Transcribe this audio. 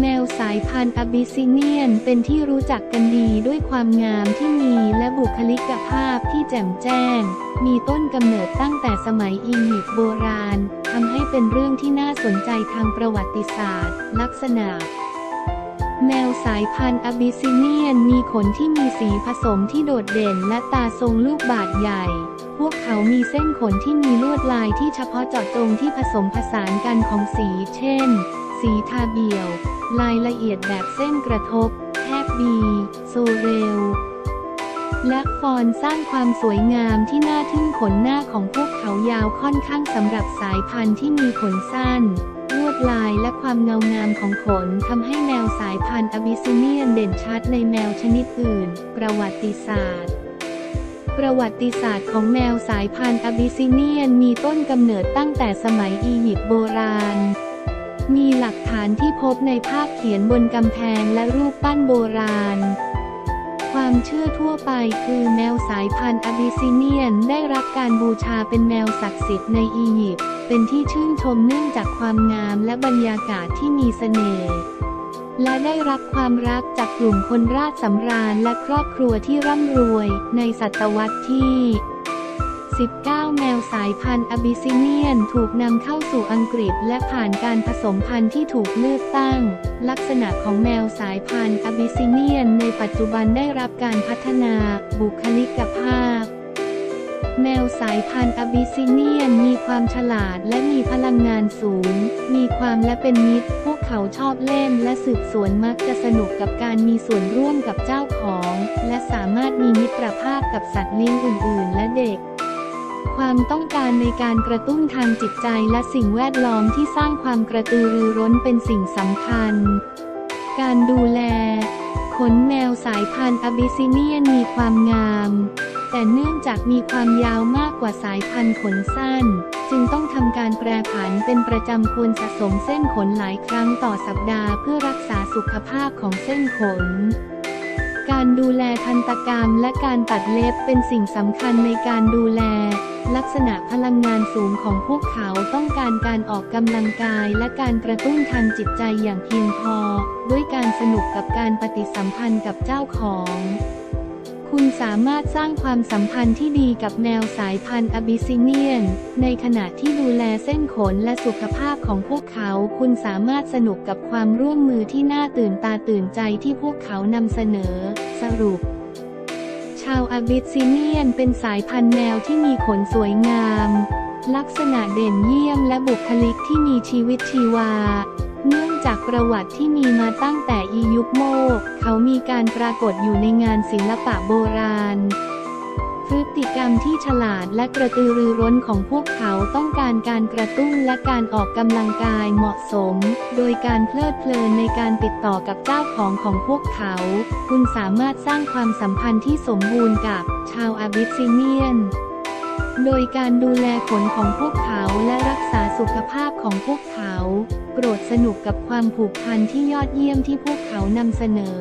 แมวสายพันธุ์อบิซิเนียนเป็นที่รู้จักกันดีด้วยความงามที่มีและบุคลิกภาพที่แจ่มแจ้ง มีต้นกำเนิดตั้งแต่สมัยอียิปต์โบราณทำให้เป็นเรื่องที่น่าสนใจทางประวัติศาสตร์ ลักษณะ แมวสายพันธุ์อบิซิเนียนมีขนที่มีสีผสมที่โดดเด่นและตาทรงลูกบาศก์ใหญ่ พวกเขามีเส้นขนที่มีลวดลายที่เฉพาะเจาะจงที่ผสมผสานกันของสี เช่น สีทาเบี่ยว ลายละเอียดแบบเส้นกระทบ แทบบี โซเรล และฟอนสร้างความสวยงามที่น่าทึ่งขนหน้าของพวกเขายาวค่อนข้างสำหรับสายพันธุ์ที่มีขนสั้นลวดลายและความเงางามของขนทำให้แมวสายพันธุ์อบิสซิเนียนเด่นชัดในแมวชนิดอื่น ประวัติศาสตร์ ประวัติศาสตร์ของแมวสายพันธุ์อบิสซิเนียนมีต้นกำเนิดตั้งแต่สมัยอียิปต์โบราณ มีหลักฐานที่พบในภาพเขียนบนกำแพงและรูปปั้นโบราณ ความเชื่อทั่วไปคือแมวสายพันธุ์อบิสซิเนียนได้รับการบูชาเป็นแมวศักดิ์สิทธิ์ในอียิปต์ เป็นที่ชื่นชมเนื่องจากความงามและบรรยากาศที่มีเสน่ห์ และได้รับความรักจากกลุ่มคนราชสำราญและครอบครัวที่ร่ำรวยในศตวรรษที่ 19 แมวสายพันธุ์อบิซิเนียนถูกนำเข้าสู่อังกฤษและผ่านการผสมพันธุ์ที่ถูกเลือกตั้ง ลักษณะของแมวสายพันธุ์อบิซิเนียนในปัจจุบันได้รับการพัฒนา บุคลิกภาพ แมวสายพันธุ์อบิสซิเนียนมีความฉลาดและมีพลังงานสูง มีความและเป็นมิตร พวกเขาชอบเล่นและสืบสวนมักจะสนุกกับการมีส่วนร่วมกับเจ้าของ และสามารถมีมิตรภาพกับสัตว์เลี้ยงอื่น ๆ และเด็กความต้องการในการกระตุ้นทางจิตใจและสิ่งแวดล้อมที่สร้างความกระตือรือร้นเป็นสิ่งสำคัญ การดูแล ขนแมวสายพันธุ์อบิสซิเนียนมีความงาม แต่เนื่องจากมีความยาวมากกว่าสายพันธุ์ขนสั้น จึงต้องทำการแปรผันเป็นประจำควรสะสมเส้นขนหลายครั้งต่อสัปดาห์เพื่อรักษาสุขภาพของเส้นขน การดูแลทันตกรรมและการตัดเล็บเป็นสิ่งสำคัญในการดูแล ลักษณะพลังงานสูงของพวกเขาต้องการการออกกำลังกายและการกระตุ้นทางจิตใจอย่างเพียงพอ ด้วยการสนุกกับการปฏิสัมพันธ์กับเจ้าของ คุณสามารถสร้างความสัมพันธ์ที่ดีกับแมวสายพันธุ์อบิซิเนียน ในขณะที่ดูแลเส้นขนและสุขภาพของพวกเขา คุณสามารถสนุกกับความร่วมมือที่น่าตื่นตาตื่นใจที่พวกเขานำเสนอ สรุปชาวอบิสซิเนียนเป็นสายพันธุ์แมวที่มีขนสวยงาม ลักษณะเด่นเยี่ยมและบุคลิกที่มีชีวิตชีวา เนื่องจากประวัติที่มีมาตั้งแต่อียุคโมก เขามีการปรากฏอยู่ในงานศิลปะโบราณ พฤติกรรมที่ฉลาดและกระตือรือร้นของพวกเขาต้องการการกระตุ้นและการออกกำลังกายเหมาะสม โดยการเพลิดเพลินในการติดต่อกับเจ้าของของพวกเขา คุณสามารถสร้างความสัมพันธ์ที่สมบูรณ์กับชาวอาบิสซิเนียน โดยการดูแลขนของพวกเขาและรักษา สุขภาพของพวกเขา โปรดสนุกกับความผูกพันที่ยอดเยี่ยมที่พวกเขานำเสนอ